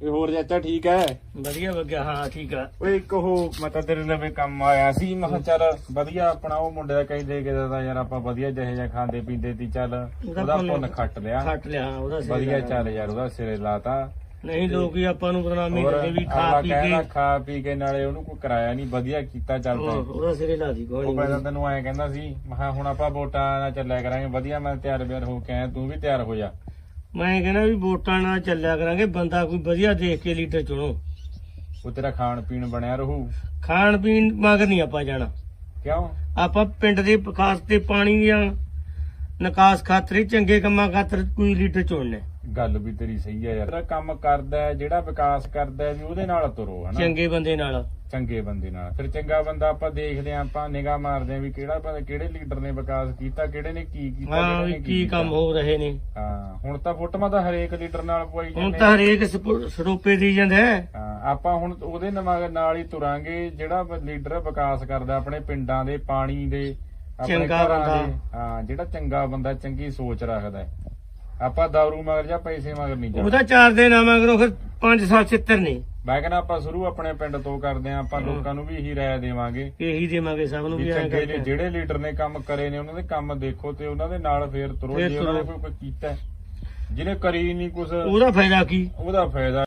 ਇਹ ਹੋਰ ਚਾਚਾ ਠੀਕ ਹੈ ਵਧੀਆ ਵਧੀਆ ਹਾਂ ਠੀਕ ਆ। ਓਏ ਇੱਕ ਉਹ ਮਤਾ ਤੇਰੇ ਲਵੇ ਕੰਮ ਆਇਆ ਸੀ ਮੈਂ ਕਿਹਾ ਚੱਲ ਵਧੀਆ ਆਪਣਾ ਉਹ ਮੁੰਡੇ ਦਾ ਕਹੀ ਦੇ ਕੇ ਯਾਰ ਆਪਾਂ ਵਧੀਆ ਜਿਹੇ ਜਿਹਾ ਖਾਂਦੇ ਪੀਂਦੇ ਤੀ ਚੱਲ ਉਹਦਾ ਪੁੰਨ ਪੁੰਨ ਖੱਟ ਲਿਆ। ਖੱਟ ਲਿਆ ਹਾਂ, ਉਹਦਾ ਸਿਰ ਵਧੀਆ ਲਾਇਆ। ਚੱਲ ਯਾਰ ਉਹਦਾ ਸਿਰੇ ਲਾਤਾ। ਨਹੀਂ ਲੋਕ ਆਪਾਂ ਨੂੰ ਬਦਨਾਮੀ ਹੋਰ ਕਰਦੇ ਵੀ ਖਾ ਅਗਲਾ ਪੀ ਕਹਿੰਦਾ ਕੇ। ਖਾ ਪੀ ਕੇ ਨਾਲੇ ਉਹਨੂੰ ਕੋਈ ਕਰਾਇਆ ਨਹੀਂ ਵਧੀਆ ਕੀਤਾ ਚੱਲ ਹਾਂ, ਤੈਂ ਉਹਦਾ ਸਿਰੇ ਲਾ ਦੀ ਉਹ ਕੋਈ ਪਹਿਲਾਂ ਤੈਨੂੰ ਐਂ ਕਹਿੰਦਾ ਸੀ ਮੈਂ ਕਿਹਾ ਹੁਣ ਆਪਾਂ ਵੋਟਾਂ ਨਾਲ ਚੱਲਿਆ ਕਰਾਂਗੇ ਵਧੀਆ ਮੈਂ ਤਿਆਰ ਬਿਆਰ ਹੋ ਕੇ ਆਇਆ ਤੂੰ ਵੀ ਤਿਆਰ ਹੋ ਜਾ। ਮੈਂ ਕਹਿੰਦਾ ਵੀ ਵੋਟਾਂ ਨਾਲ ਚੱਲਿਆ ਕਰਾਂਗੇ ਬੰਦਾ ਕੋਈ ਵਧੀਆ ਦੇਖ ਕੇ ਲੀਡਰ ਚੁਣੋ। ਉਹ ਤੇਰਾ ਖਾਣ ਪੀਣ ਬਣਿਆ ਰਹੂ। ਖਾਣ ਪੀਣ ਮਗਰ ਨਹੀਂ ਆਪਾਂ ਜਾਣਾ। ਕਿਉਂ? ਆਪਾਂ ਪਿੰਡ ਦੇ ਵਿਕਾਸ ਤੇ ਪਾਣੀ ਦੀਆਂ ਨਿਕਾਸ ਖਾਤਰ ਚੰਗੇ ਕੰਮਾਂ ਖਾਤਰ ਕੋਈ ਲੀਡਰ ਚੁਣਨਾ। ਗੱਲ ਵੀ ਤੇਰੀ ਸਹੀ ਹੈ ਯਾਰ ਜਿਹੜਾ ਕੰਮ ਕਰਦਾ ਹੈ ਜਿਹੜਾ ਵਿਕਾਸ ਕਰਦਾ ਹੈ ਵੀ ਉਹਦੇ ਨਾਲ ਤੁਰੋ ਹਨਾ ਚੰਗੇ ਬੰਦੇ ਨਾਲ ਚੰਗੇ ਬੰਦੇ ਨਾਲ ਫਿਰ ਚੰਗਾ ਬੰਦਾ ਆਪਾਂ ਦੇਖਦੇ ਆਂ ਆਪਾਂ ਨਿਗਾਹ ਮਾਰਦੇ ਆਂ ਵੀ ਕਿਹੜਾ ਬੰਦਾ ਕਿਹੜੇ ਲੀਡਰ ਨੇ ਵਿਕਾਸ ਕੀਤਾ ਕਿਹੜੇ ਨੇ ਕੀ ਕੀਤਾ ਹਾਂ ਕਿਹੜੇ ਵੀ ਨੇ ਕੀ ਕੀਤਾ। ਕੰਮ ਹੋ ਰਹੇ ਨੇ ਹਾਂ ਹੁਣ ਤਾਂ ਫੋਟੋਆਂ ਤਾਂ ਹਰੇਕ ਲੀਡਰ ਨਾਲ ਪਵਾਈ ਹੁਣ ਜਾਂਦੇ ਤਾਂ ਆ। ਹਰੇਕ ਸਪ- ਸਰੋਪੇ ਦੀ ਜਾਂਦਾ ਹੈ ਹਾਂ ਆਪਾਂ ਹੁਣ ਉਹਦੇ ਨਮਾ- ਨਾਲ ਹੀ ਤੁਰਾਂਗੇ ਜਿਹੜਾ ਲੀਡਰ ਵਿਕਾਸ ਕਰਦਾ ਆਪਣੇ ਪਿੰਡਾਂ ਦੇ ਪਾਣੀ ਦੇ ਆਪਣੇ ਚੰਗਾ ਘਰਾਂ ਬੰਦਾ। ਦੇ ਹਾਂ ਜਿਹੜਾ ਚੰਗਾ ਬੰਦਾ ਚੰਗੀ ਸੋਚ ਰੱਖਦਾ ਹੈ। ਆਪਾਂ ਦਾਰੂ ਮਗਰ ਜਾਂ ਪੈਸੇ ਮਗਰ ਨਹੀਂ ਜਾਣਾ। ਉਹਦਾ ਚਾਰ ਦੇ ਨਾਮਾਂ ਕਰੋ ਫਿਰ 5 7 70 ਨੇ। ਮੈਂ ਕਹਿੰਦਾ ਆਪਾਂ ਸ਼ੁਰੂ ਆਪਣੇ ਪਿੰਡ ਤੋਂ ਕਰਦੇ ਆਂ ਆਪਾਂ ਲੋਕਾਂ ਨੂੰ ਵੀ ਇਹੀ ਰਾਏ ਦੇਵਾਂਗੇ ਇਹੀ ਦੇਵਾਂਗੇ ਸਭ ਨੂੰ ਵੀ ਐਂ ਚੰਗੇ ਨੇ ਜਿਹੜੇ ਲੀਡਰ ਨੇ ਕੰਮ ਕਰੇ ਨੇ ਉਹਨਾਂ ਦੇ ਕੰਮ ਦੇਖੋ ਤੇ ਉਹਨਾਂ ਦੇ ਨਾਲ ਫੇਰ ਤੁਰੋ ਜੇ ਉਹਨਾਂ ਨੇ। ਕੋਈ ਕੀਤਾ। ਜਿਹਨੇ ਕਰੀ ਨਹੀਂ ਕੁਛ ਉਹਦਾ ਫਾਇਦਾ ਕੀ? ਉਹਦਾ ਫਾਇਦਾ